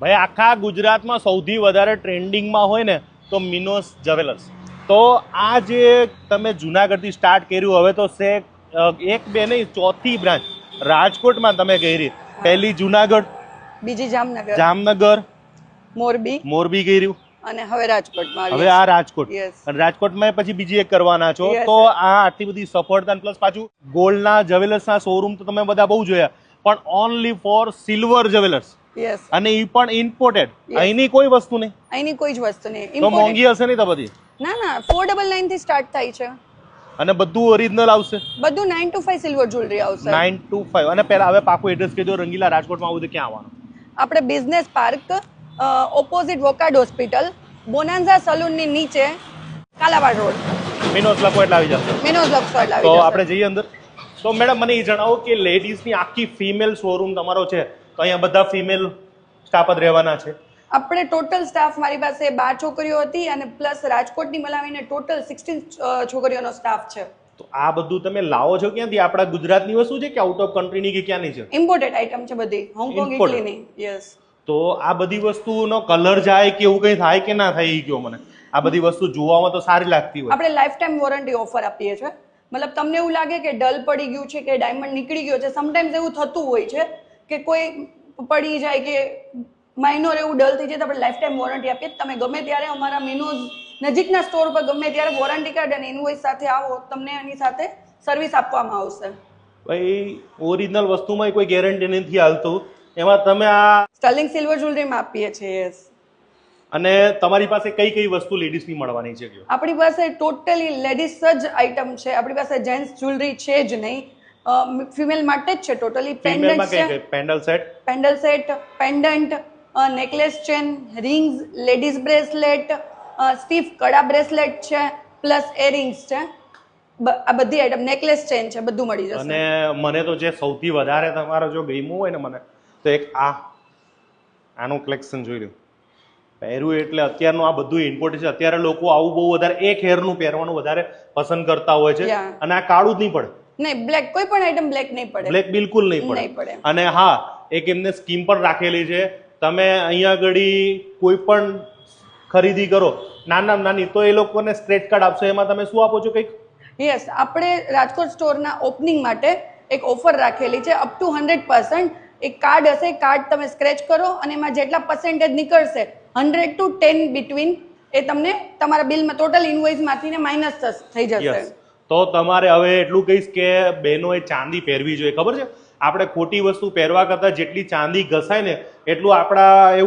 ભાઈ આખા ગુજરાતમાં સૌથી વધારે ટ્રેન્ડિંગમાં હોય ને તો મિનોસ જવેલર્સ તો આ જે તમે જુનાગઢથી સ્ટાર્ટ કર્યું હવે તો સે એક બે નહીં ચોથી બ્રાન્ચ રાજકોટમાં તમે કરી પહેલી જુનાગઢ બીજી જામનગર. જામનગર મોરબી. મોરબી કર્યું અને હવે રાજકોટમાં હવે આ રાજકોટ. અને રાજકોટમાં પછી બીજી એક કરવાના છો. તો આ આટલી બધી સફળતા પ્લસ પાછું ગોલ્ડના જ્વેલર્સના શોરૂમ તો તમે બધા બહુ જોયા. પણ only for silver jewellers yes અને એ પણ ઇમ્પોર્ટેડ. અહીંની કોઈ વસ્તુ નહીં. અહીંની કોઈ જ વસ્તુ નહીં. તો મોંઘી હશે નહીં તો બધી? ના ના. ફોર ડબલ નાઇનથી સ્ટાર્ટ થાય છે. અને બધું ઓરિજિનલ આવશે? બધું nine two five silver jewellery આવશે. નાઇન ટુ ફાઈવ અને પહેલા હવે પાકું એડ્રેસ કહેજો રંગીલા રાજકોટમાં આવું તો ક્યાં આવવાનું? આપણે business park opposite Wockhardt hospital bonanza સલૂનની નીચે કાલાવાડ રોડ મિનોઝ લખો એટલે આવી જશે. મિનોઝ લક્સર તો આપણે જઈએ અંદર. તો મેડમ મને એ જણાવો કે લેડીઝની આખી ફિમેલ શોરૂમ તમારો છે. તો અહીંયા બધા ફિમેલ સ્ટાફ જ રહેવાના છે. આપણે ટોટલ સ્ટાફ મારી પાસે બાર છોકરીઓ હતી અને પ્લસ રાજકોટની મલાવીને ટોટલ સિક્સટીન છોકરીઓનો સ્ટાફ છે. તો આ બધું તમે લાવો છો ક્યાંથી? આપણા ગુજરાતની વસ્તુ છે કે આઉટ ઓફ કન્ટ્રીની કે ક્યાંની છે? ઇમ્પોર્ટેડ આઇટમ છે બધી. હોંગકોંગ ઇટલીની યસ તો આ બધી વસ્તુનો કલર જાય કે એવું કંઈ થાય કે ના થાય એ કહો મને? આ બધી વસ્તુ જોવામાં તો સારી લાગતી હોય. આપણે લાઈફ ટાઈમ વોરંટી ઓફર આપીએ છીએ. મતલબ તમને એવું લાગે કે ડલ પડી ગયું છે કે ડાયમંડ નીકળી ગયો છે? સમટાઈમ્સ એવું થતું હોય છે. કે કોઈ પડી જાય કે માઇનોર એવું ડલ થઈ જાય તો આપણે લાઈફ ટાઈમ વોરંટી આપીએ. તમે ગમે ત્યારે અમારા મિનોઝ નજીકના સ્ટોર પર ગમે ત્યારે વોરંટી કાર્ડ અને ઇનવોઇસ સાથે આવો તમને એની સાથે સર્વિસ આપવામાં આવશે. ભાઈ ઓરિજિનલ વસ્તુમાં કોઈ ગેરંટી નથી હાલતું. એમાં તમે આ સ્ટર્લિંગ સિલ્વર જ્વેલરીમાં આપીએ છીએ. અને તમારી પાસે કઈ કઈ વસ્તુ લેડીઝની મળવાની છે? આપણી પાસે ટોટલી લેડીઝ જ આઇટમ છે. આપણી પાસે જેન્ટ્સ જ્વેલરી છે જ નહીં. ફિમેલ માટે જ છે ટોટલી પેન્ડન્ટ છે. Pendant set? Pendant set pendant necklace chain rings ladies bracelet stiff કડા બ્રેસલેટ છે પ્લસ એરિંગ્સ છે. આ બધી આઈટમ નેકલેસ ચેન છે બધું મળી જશે. અને મને તો જે સૌથી વધારે તમારો જો ગમ્યું હોય ને મને તો એક આ આનું કલેક્શન જોઈ લ્યું. પહેર્યું એટલે અત્યારનું આ બધું ઇમ્પોર્ટ છે. અત્યારે લોકો આવું બહુ વધારે એક હેરનું પહેરવાનું વધારે પસંદ કરતા હોય છે. અને આ કાળું જ નહીં પડે. નહીં બ્લેક કોઈ પણ આઈટમ બ્લેક નહીં પડે. બ્લેક બિલકુલ નહીં નહીં પડે. પડે. અને હા એક એમને સ્કીમ પણ રાખેલી છે. તમે અહીંયા આગળ કોઈ પણ ખરીદી કરો નાના નાની તો એ લોકોને સ્ક્રેચ કાર્ડ આપશો. એમાં તમે શું આપો છો કંઈક? યસ આપણે રાજકોટ સ્ટોરના ઓપનિંગ માટે એક ઓફર રાખેલી છે અપ ટુ હંડ્રેડ પર્સન્ટ એક કાર્ડ હશે કાર્ડ તમે સ્ક્રેચ કરો અને એમાં જેટલા પર્સન્ટેજ નીકળશે હંડ્રેડ ટુ ટેન બિટવીન એ તમને તમારા બિલમાં ટોટલ ઇન્વોઇસમાંથી ને માઇનસ થઈ જશે. તો તમારે હવે એટલું કહીશ કે બહેનોએ ચાંદી પહેરવી જોઈએ, ખબર છે? આપણે ખોટી વસ્તુ પહેરવા કરતાં જેટલી ચાંદી ઘસાય ને, એટલું આપણા એવું